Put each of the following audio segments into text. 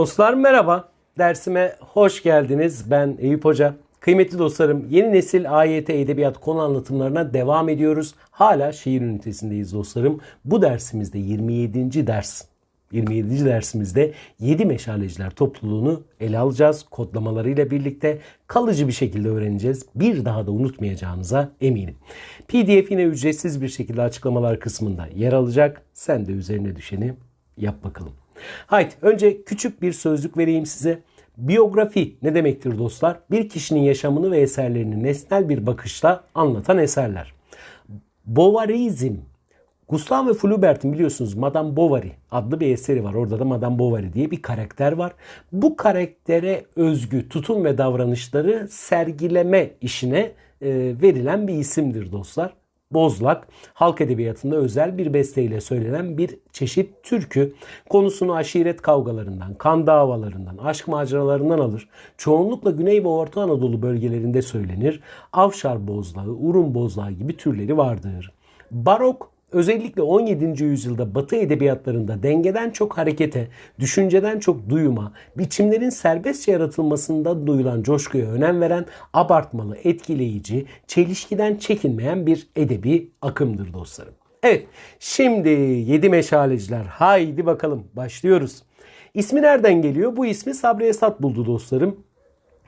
Dostlar merhaba. Dersime hoş geldiniz. Ben Eyüp Hoca. Kıymetli dostlarım, yeni nesil AYT edebiyat konu anlatımlarına devam ediyoruz. Hala şiir ünitesindeyiz dostlarım. Bu dersimizde 27. ders. 27. dersimizde 7 meşaleciler topluluğunu ele alacağız. Kodlamalarıyla birlikte kalıcı bir şekilde öğreneceğiz. Bir daha da unutmayacağınıza eminim. PDF yine ücretsiz bir şekilde açıklamalar kısmında yer alacak. Sen de üzerine düşeni yap bakalım. Haydi önce küçük bir sözlük vereyim size. Biyografi ne demektir dostlar? Bir kişinin yaşamını ve eserlerini nesnel bir bakışla anlatan eserler. Bovarizm. Gustav ve Flaubert'in biliyorsunuz Madame Bovary adlı bir eseri var. Orada da Madame Bovary diye bir karakter var. Bu karaktere özgü tutum ve davranışları sergileme işine e, verilen bir isimdir dostlar. Bozlak halk edebiyatında özel bir besteyle söylenen bir çeşit türkü. Konusunu aşiret kavgalarından, kan davalarından, aşk maceralarından alır. Çoğunlukla Güney ve Orta Anadolu bölgelerinde söylenir. Avşar bozlağı, Urum bozlağı gibi türleri vardır. Barok özellikle 17. yüzyılda Batı edebiyatlarında dengeden çok harekete, düşünceden çok duyuma, biçimlerin serbestçe yaratılmasında duyulan coşkuya önem veren, abartmalı, etkileyici, çelişkiden çekinmeyen bir edebi akımdır dostlarım. Evet, şimdi yedi meşaleciler. Haydi bakalım başlıyoruz. İsmi nereden geliyor? Bu ismi Sabri Esat buldu dostlarım.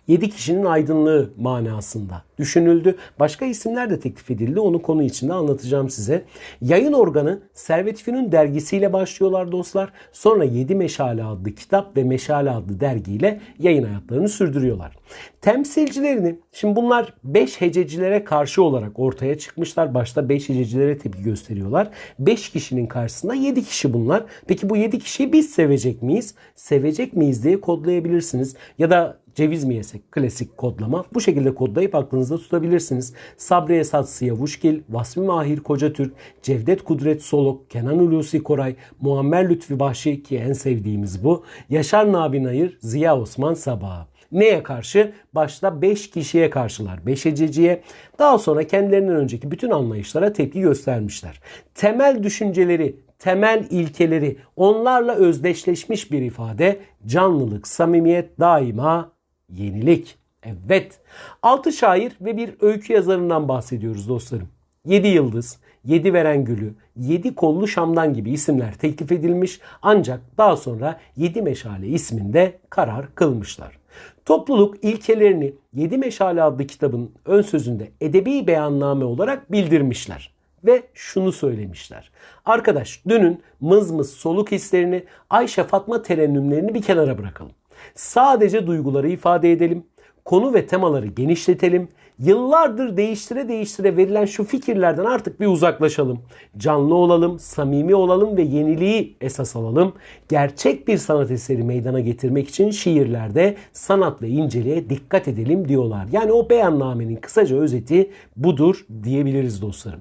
7 kişinin aydınlığı manasında düşünüldü. Başka isimler de teklif edildi. Onu konu içinde anlatacağım size. Yayın organı Servet Fünun dergisiyle başlıyorlar dostlar. Sonra 7 Meşale adlı kitap ve Meşale adlı dergiyle yayın hayatlarını sürdürüyorlar. Temsilcilerini şimdi bunlar 5 hececilere karşı olarak ortaya çıkmışlar. Başta 5 hececilere tepki gösteriyorlar. 5 kişinin karşısında 7 kişi bunlar. Peki bu 7 kişiyi biz sevecek miyiz? Sevecek miyiz diye kodlayabilirsiniz. Ya da ceviz mi yesek? Klasik kodlama. Bu şekilde kodlayıp aklınızda tutabilirsiniz. Sabri Esat Siyavuşgil, Vasfi Mahir Kocatürk, Cevdet Kudret Solok, Kenan Hulusi Koray, Muammer Lütfi Bahşi ki en sevdiğimiz bu. Yaşar Nabi Nayır, Ziya Osman Sabah. Neye karşı? Başta 5 kişiye karşılar. Beşeciciye. Daha sonra kendilerinden önceki bütün anlayışlara tepki göstermişler. Temel düşünceleri, temel ilkeleri onlarla özdeşleşmiş bir ifade. Canlılık, samimiyet daima yenilik. Evet. Altı şair ve bir öykü yazarından bahsediyoruz dostlarım. Yedi yıldız, yedi veren gülü, yedi kollu şamdan gibi isimler teklif edilmiş ancak daha sonra yedi meşale isminde karar kılmışlar. Topluluk ilkelerini Yedi Meşale adlı kitabın ön sözünde edebi beyanname olarak bildirmişler ve şunu söylemişler. Arkadaş dünün mız mız soluk hislerini Ayşe Fatma terennümlerini bir kenara bırakalım. Sadece duyguları ifade edelim. Konu ve temaları genişletelim. Yıllardır değiştire değiştire verilen şu fikirlerden artık bir uzaklaşalım. Canlı olalım, samimi olalım ve yeniliği esas alalım. Gerçek bir sanat eseri meydana getirmek için şiirlerde sanat ve inceliğe dikkat edelim diyorlar. Yani o beyannamenin kısaca özeti budur diyebiliriz dostlarım.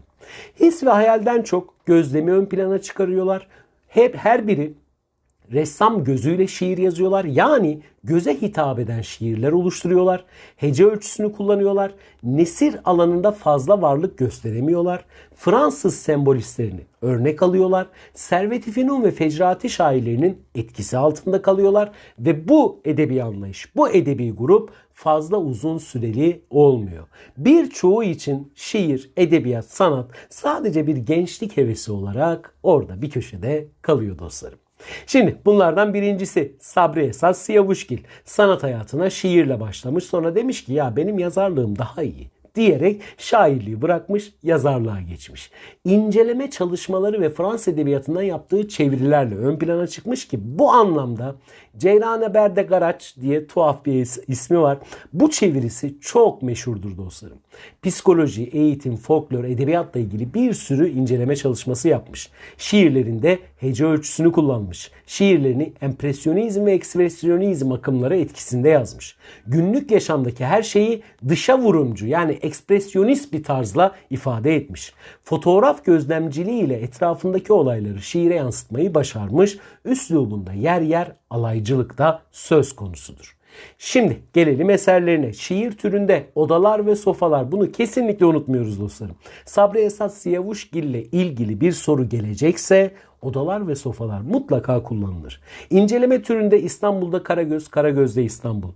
His ve hayalden çok gözlemi ön plana çıkarıyorlar. Hep her biri ressam gözüyle şiir yazıyorlar. Yani göze hitap eden şiirler oluşturuyorlar. Hece ölçüsünü kullanıyorlar. Nesir alanında fazla varlık gösteremiyorlar. Fransız sembolistlerini örnek alıyorlar. Servet-i Fünun ve Fecrati şairlerinin etkisi altında kalıyorlar. Ve bu edebi anlayış, bu edebi grup fazla uzun süreli olmuyor. Birçoğu için şiir, edebiyat, sanat sadece bir gençlik hevesi olarak orada bir köşede kalıyor dostlarım. Şimdi bunlardan birincisi Sabri Esas Siyavuşgil. Sanat hayatına şiirle başlamış sonra demiş ki ya benim yazarlığım daha iyi diyerek şairliği bırakmış, yazarlığa geçmiş. İnceleme çalışmaları ve Fransız edebiyatından yaptığı çevirilerle ön plana çıkmış ki bu anlamda Ceyrane Berde Garaç diye tuhaf bir ismi var. Bu çevirisi çok meşhurdur dostlarım. Psikoloji, eğitim, folklor, edebiyatla ilgili bir sürü inceleme çalışması yapmış. Şiirlerinde hece ölçüsünü kullanmış. Şiirlerini empresyonizm ve ekspresyonizm akımları etkisinde yazmış. Günlük yaşamdaki her şeyi dışa vurumcu yani ekspresyonist bir tarzla ifade etmiş. Fotoğraf gözlemciliği ile etrafındaki olayları şiire yansıtmayı başarmış. Üslubunda yer yer alaycılık da söz konusudur. Şimdi gelelim eserlerine. Şiir türünde odalar ve sofalar bunu kesinlikle unutmuyoruz dostlarım. Sabri Esat Siyavuşgil ile ilgili bir soru gelecekse odalar ve sofalar mutlaka kullanılır. İnceleme türünde İstanbul'da Karagöz, Karagöz'de İstanbul.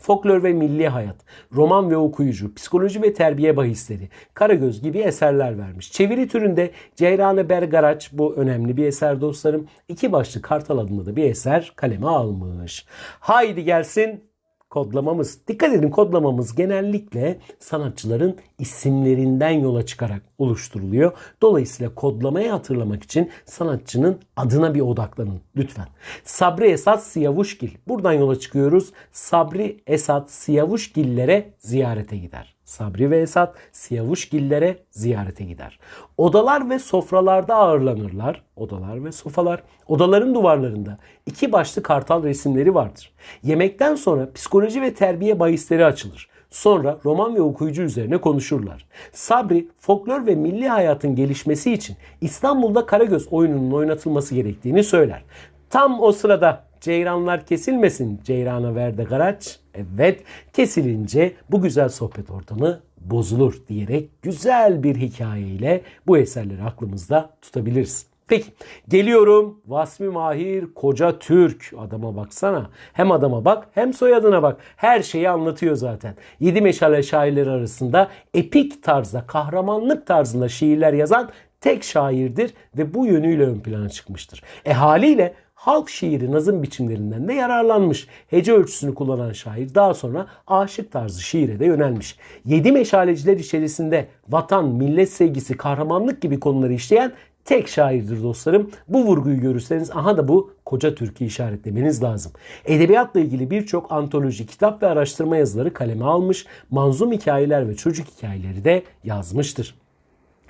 Folklor ve milli hayat, roman ve okuyucu, psikoloji ve terbiye bahisleri, Karagöz gibi eserler vermiş. Çeviri türünde Ceyrane Bergaraç bu önemli bir eser dostlarım. İki başlı Kartal adında da bir eser kaleme almış. Haydi gelsin kodlamamız. Dikkat edin kodlamamız genellikle sanatçıların isimlerinden yola çıkarak oluşturuluyor. Dolayısıyla kodlamayı hatırlamak için sanatçının adına bir odaklanın lütfen. Sabri Esat Siyavuşgil. Buradan yola çıkıyoruz. Sabri Esat Siyavuşgillere ziyarete gider. Sabri ve Esat Siyavuşgillere ziyarete gider. Odalar ve sofralarda ağırlanırlar. Odalar ve sofalar. Odaların duvarlarında iki başlı kartal resimleri vardır. Yemekten sonra psikoloji ve terbiye bahisleri açılır. Sonra roman ve okuyucu üzerine konuşurlar. Sabri, folklor ve milli hayatın gelişmesi için İstanbul'da Karagöz oyununun oynatılması gerektiğini söyler. Tam o sırada ceyranlar kesilmesin ceyrana verde garaç. Evet kesilince bu güzel sohbet ortamı bozulur diyerek güzel bir hikayeyle bu eserleri aklımızda tutabiliriz. Peki geliyorum Vasmi Mahir Koca Türk. Adama baksana. Hem adama bak hem soyadına bak. Her şeyi anlatıyor zaten. Yedi Meşale şairleri arasında epik tarzda, kahramanlık tarzında şiirler yazan tek şairdir ve bu yönüyle ön plana çıkmıştır. E haliyle halk şiiri nazım biçimlerinden de yararlanmış. Hece ölçüsünü kullanan şair daha sonra aşık tarzı şiire de yönelmiş. Yedi meşaleciler içerisinde vatan, millet sevgisi, kahramanlık gibi konuları işleyen tek şairdir dostlarım. Bu vurguyu görürseniz aha da bu koca Türk'ü işaretlemeniz lazım. Edebiyatla ilgili birçok antoloji, kitap ve araştırma yazıları kaleme almış, manzum hikayeler ve çocuk hikayeleri de yazmıştır.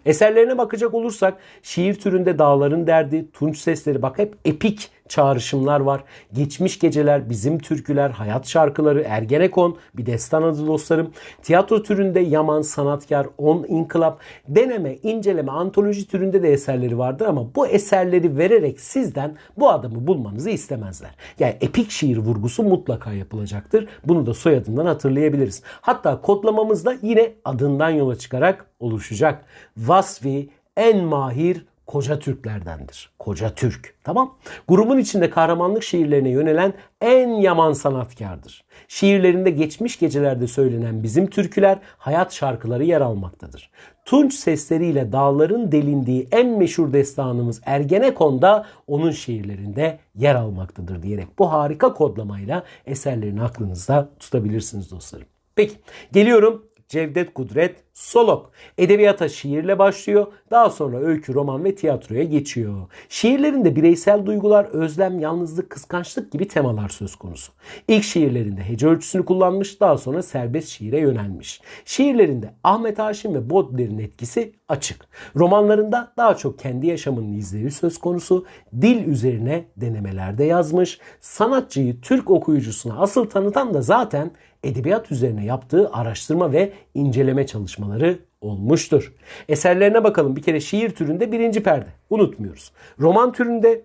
Eserlerine bakacak olursak şiir türünde Dağların Derdi, Tunç Sesleri bak hep epik çağrışımlar var. Geçmiş Geceler, Bizim Türküler, Hayat Şarkıları, Ergenekon, bir destan adı dostlarım. Tiyatro türünde Yaman, Sanatkar, On İnkılap, deneme, inceleme, antoloji türünde de eserleri vardır ama bu eserleri vererek sizden bu adamı bulmanızı istemezler. Yani epik şiir vurgusu mutlaka yapılacaktır. Bunu da soyadından hatırlayabiliriz. Hatta kodlamamız da yine adından yola çıkarak oluşacak. Vasfi en mahir Koca Türklerdendir. Koca Türk. Tamam. Grubun içinde kahramanlık şiirlerine yönelen en yaman sanatkardır. Şiirlerinde geçmiş gecelerde söylenen bizim türküler, hayat şarkıları yer almaktadır. Tunç sesleriyle dağların delindiği en meşhur destanımız Ergenekon'da onun şiirlerinde yer almaktadır diyerek bu harika kodlamayla eserlerini aklınızda tutabilirsiniz dostlarım. Peki geliyorum Cevdet Kudret Solok. Edebiyata şiirle başlıyor. Daha sonra öykü, roman ve tiyatroya geçiyor. Şiirlerinde bireysel duygular, özlem, yalnızlık, kıskançlık gibi temalar söz konusu. İlk şiirlerinde hece ölçüsünü kullanmış, daha sonra serbest şiire yönelmiş. Şiirlerinde Ahmet Haşim ve Baudelaire'in etkisi açık. Romanlarında daha çok kendi yaşamının izleri söz konusu. Dil üzerine denemelerde yazmış. Sanatçıyı Türk okuyucusuna asıl tanıtan da zaten edebiyat üzerine yaptığı araştırma ve inceleme çalışmaları olmuştur. Eserlerine bakalım. Bir kere şiir türünde birinci perde. Unutmuyoruz. Roman türünde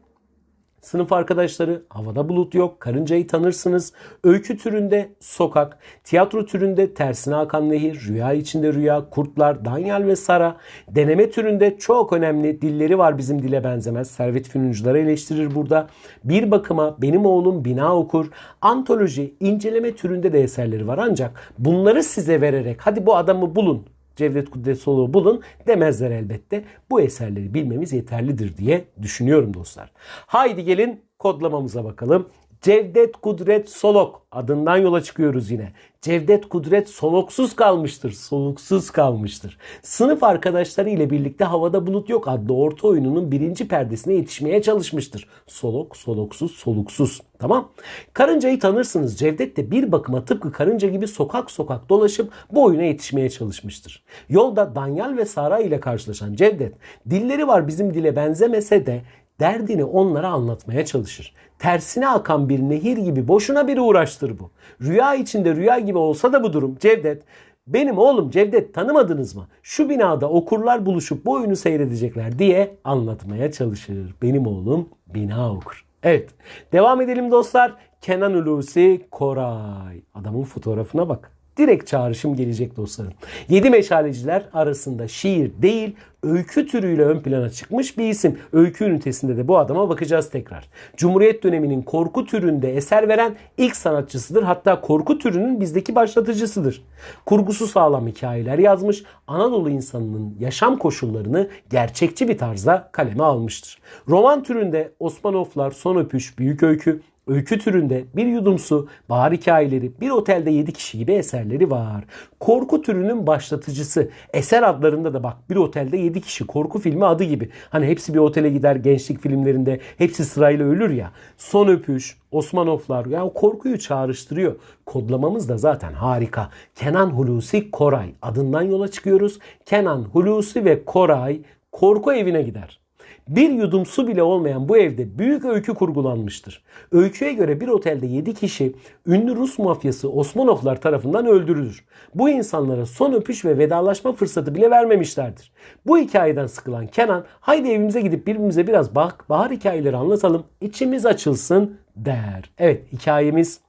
Sınıf arkadaşları, havada bulut yok, karıncayı tanırsınız. Öykü türünde sokak, tiyatro türünde tersine akan nehir, rüya içinde rüya, kurtlar, Danyal ve Sara. Deneme türünde çok önemli dilleri var bizim dile benzemez. Servet Fünuncuları eleştirir burada. Bir bakıma benim oğlum bina okur. Antoloji, inceleme türünde de eserleri var ancak bunları size vererek hadi bu adamı bulun Cevdet Kudret Soluk'u bulun demezler elbette. Bu eserleri bilmemiz yeterlidir diye düşünüyorum dostlar. Haydi gelin kodlamamıza bakalım. Cevdet Kudret Solok adından yola çıkıyoruz yine. Cevdet Kudret soluksuz kalmıştır. Soluksuz kalmıştır. Sınıf arkadaşları ile birlikte Havada Bulut Yok adlı orta oyununun birinci perdesine yetişmeye çalışmıştır. Solok, soluksuz, soluksuz. Tamam. Karıncayı tanırsınız. Cevdet de bir bakıma tıpkı karınca gibi sokak sokak dolaşıp bu oyuna yetişmeye çalışmıştır. Yolda Danyal ve Sara ile karşılaşan Cevdet, dilleri var bizim dile benzemese de derdini onlara anlatmaya çalışır. Tersine akan bir nehir gibi boşuna bir uğraştır bu. Rüya içinde rüya gibi olsa da bu durum Cevdet benim oğlum Cevdet tanımadınız mı? Şu binada okurlar buluşup bu oyunu seyredecekler diye anlatmaya çalışır. Benim oğlum bina okur. Evet. Devam edelim dostlar. Kenan Hulusi Koray. Adamın fotoğrafına bak. Direkt çağrışım gelecek dostlarım. Yedi meşaleciler arasında şiir değil öykü türüyle ön plana çıkmış bir isim. Öykü ünitesinde de bu adama bakacağız tekrar. Cumhuriyet döneminin korku türünde eser veren ilk sanatçısıdır. Hatta korku türünün bizdeki başlatıcısıdır. Kurgusu sağlam hikayeler yazmış. Anadolu insanının yaşam koşullarını gerçekçi bir tarzda kaleme almıştır. Roman türünde Osmanovlar, Son Öpüş, Büyük Öykü, Öykü türünde bir yudum su, bahar hikayeleri, bir otelde 7 kişi gibi eserleri var. Korku türünün başlatıcısı. Eser adlarında da bak bir otelde 7 kişi korku filmi adı gibi. Hani hepsi bir otele gider gençlik filmlerinde hepsi sırayla ölür ya. Son öpüş, Osmanovlar ya korkuyu çağrıştırıyor. Kodlamamız da zaten harika. Kenan Hulusi Koray adından yola çıkıyoruz. Kenan Hulusi ve Koray korku evine gider. Bir yudum su bile olmayan bu evde büyük öykü kurgulanmıştır. Öyküye göre bir otelde 7 kişi ünlü Rus mafyası Osmanovlar tarafından öldürülür. Bu insanlara son öpüş ve vedalaşma fırsatı bile vermemişlerdir. Bu hikayeden sıkılan Kenan haydi evimize gidip birbirimize biraz bak bahar hikayeleri anlatalım içimiz açılsın der. Evet hikayemiz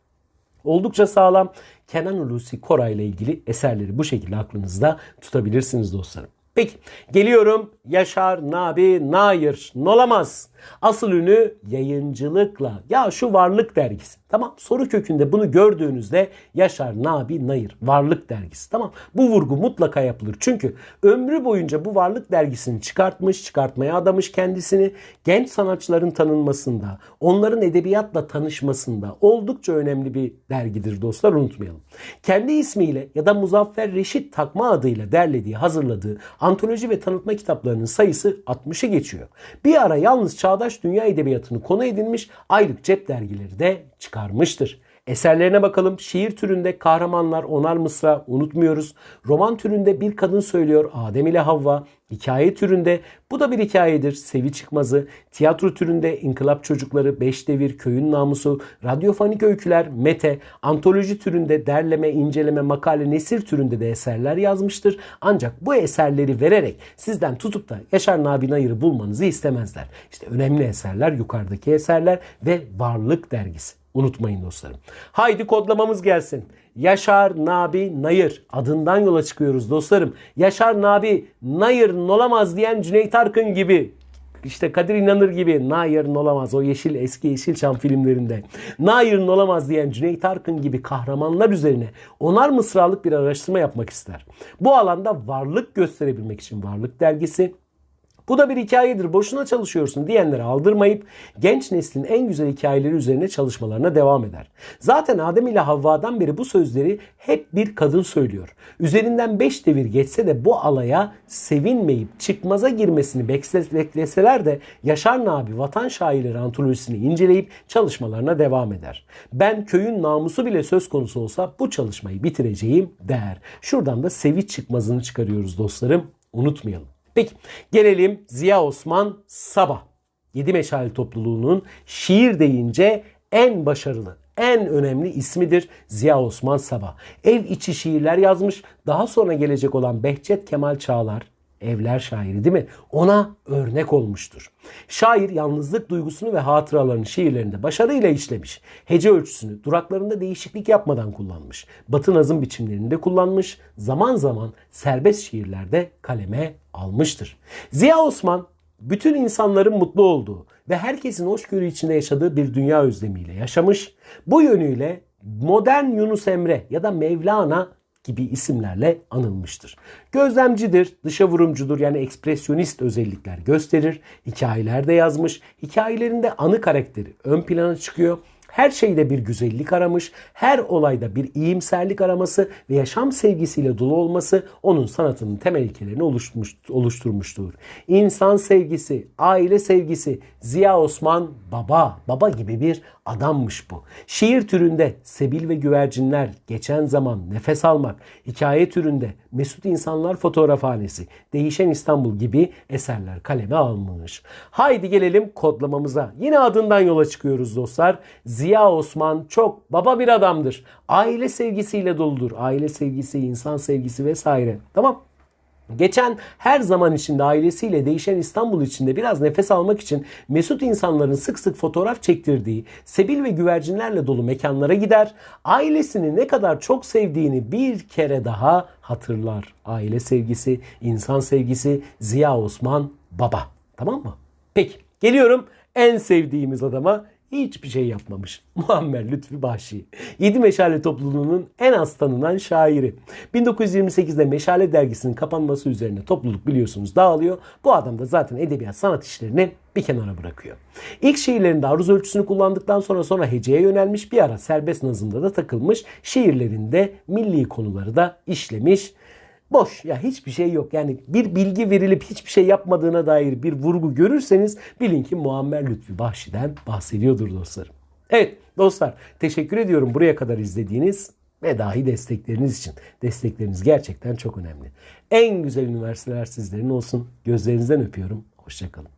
oldukça sağlam. Kenan Hulusi Koray ile ilgili eserleri bu şekilde aklınızda tutabilirsiniz dostlarım. Peki geliyorum Yaşar Nabi Nair Nolamaz. Asıl ünü yayıncılıkla. Ya şu Varlık dergisi. Tamam soru kökünde bunu gördüğünüzde Yaşar Nabi Nair Varlık dergisi. Tamam bu vurgu mutlaka yapılır. Çünkü ömrü boyunca bu Varlık dergisini çıkartmış, çıkartmaya adamış kendisini. Genç sanatçıların tanınmasında, onların edebiyatla tanışmasında oldukça önemli bir dergidir dostlar unutmayalım. Kendi ismiyle ya da Muzaffer Reşit takma adıyla derlediği, hazırladığı antoloji ve tanıtma kitaplarının sayısı 60'ı geçiyor. Bir ara yalnız çağdaş dünya edebiyatını konu edinmiş aylık cep dergileri de çıkarmıştır. Eserlerine bakalım. Şiir türünde kahramanlar onar mısra unutmuyoruz. Roman türünde bir kadın söylüyor Adem ile Havva. Hikaye türünde bu da bir hikayedir. Sevi Çıkmazı. Tiyatro türünde İnkılap Çocukları, Beş Devir, Köyün Namusu, radyofonik öyküler, Mete, antoloji türünde derleme, inceleme, makale, nesir türünde de eserler yazmıştır. Ancak bu eserleri vererek sizden tutup da Yaşar Nabi Nayır'ı bulmanızı istemezler. İşte önemli eserler yukarıdaki eserler ve Varlık Dergisi. Unutmayın dostlarım. Haydi kodlamamız gelsin. Yaşar Nabi Nayır adından yola çıkıyoruz dostlarım. Yaşar Nabi Nayır olamaz diyen Cüneyt Arkın gibi işte Kadir İnanır gibi Nair'in olamaz o yeşil eski Yeşilçam filmlerinde. Nair'in olamaz diyen Cüneyt Arkın gibi kahramanlar üzerine onar mısralık bir araştırma yapmak ister. Bu alanda varlık gösterebilmek için Varlık Dergisi bu da bir hikayedir boşuna çalışıyorsun diyenlere aldırmayıp genç neslin en güzel hikayeleri üzerine çalışmalarına devam eder. Zaten Adem ile Havva'dan beri bu sözleri hep bir kadın söylüyor. Üzerinden beş devir geçse de bu alaya sevinmeyip çıkmaza girmesini bekleseler de Yaşar Nabi Vatan Şairleri antolojisini inceleyip çalışmalarına devam eder. Ben köyün namusu bile söz konusu olsa bu çalışmayı bitireceğim der. Şuradan da Sevinç çıkmazını çıkarıyoruz dostlarım. Unutmayalım. Peki gelelim Ziya Osman Sabah. Yedi Meşale topluluğunun şiir deyince en başarılı, en önemli ismidir Ziya Osman Sabah. Ev içi şiirler yazmış. Daha sonra gelecek olan Behçet Kemal Çağlar, evler şairi değil mi? Ona örnek olmuştur. Şair yalnızlık duygusunu ve hatıralarını şiirlerinde başarıyla işlemiş. Hece ölçüsünü duraklarında değişiklik yapmadan kullanmış. Batı nazım biçimlerinde kullanmış. Zaman zaman serbest şiirlerde kaleme almıştır. Ziya Osman bütün insanların mutlu olduğu ve herkesin hoşgörü içinde yaşadığı bir dünya özlemiyle yaşamış. Bu yönüyle modern Yunus Emre ya da Mevlana gibi isimlerle anılmıştır. Gözlemcidir, dışa vurumcudur yani ekspresyonist özellikler gösterir. Hikayelerde yazmış. Hikayelerinde anı karakteri ön plana çıkıyor. Her şeyde bir güzellik aramış, her olayda bir iyimserlik araması ve yaşam sevgisiyle dolu olması onun sanatının temel ilkelerini oluşturmuş, oluşturmuştur. İnsan sevgisi, aile sevgisi, Ziya Osman baba, baba gibi bir adammış bu. Şiir türünde Sebil ve Güvercinler, Geçen Zaman, Nefes Almak, hikaye türünde Mesut İnsanlar Fotoğrafhanesi, Değişen İstanbul gibi eserler kaleme almış. Haydi gelelim kodlamamıza. Yine adından yola çıkıyoruz dostlar. Ziya Osman çok baba bir adamdır. Aile sevgisiyle doludur. Aile sevgisi, insan sevgisi vesaire. Tamam. Geçen her zaman içinde ailesiyle değişen İstanbul içinde biraz nefes almak için mesut insanların sık sık fotoğraf çektirdiği sebil ve güvercinlerle dolu mekanlara gider. Ailesini ne kadar çok sevdiğini bir kere daha hatırlar. Aile sevgisi, insan sevgisi, Ziya Osman Baba. Tamam mı? Peki geliyorum en sevdiğimiz adama hiçbir şey yapmamış. Muammer Lütfi Bahşi. Yedi Meşale topluluğunun en az tanınan şairi. 1928'de Meşale dergisinin kapanması üzerine topluluk biliyorsunuz dağılıyor. Bu adam da zaten edebiyat sanat işlerini bir kenara bırakıyor. İlk şiirlerinde aruz ölçüsünü kullandıktan sonra sonra heceye yönelmiş bir ara serbest nazımda da takılmış. Şiirlerinde milli konuları da işlemiş. Boş ya hiçbir şey yok. Yani bir bilgi verilip hiçbir şey yapmadığına dair bir vurgu görürseniz bilin ki Muammer Lütfi Bahşi'den bahsediyordur dostlarım. Evet dostlar teşekkür ediyorum buraya kadar izlediğiniz ve dahi destekleriniz için. Destekleriniz gerçekten çok önemli. En güzel üniversiteler sizlerin olsun. Gözlerinizden öpüyorum. Hoşçakalın.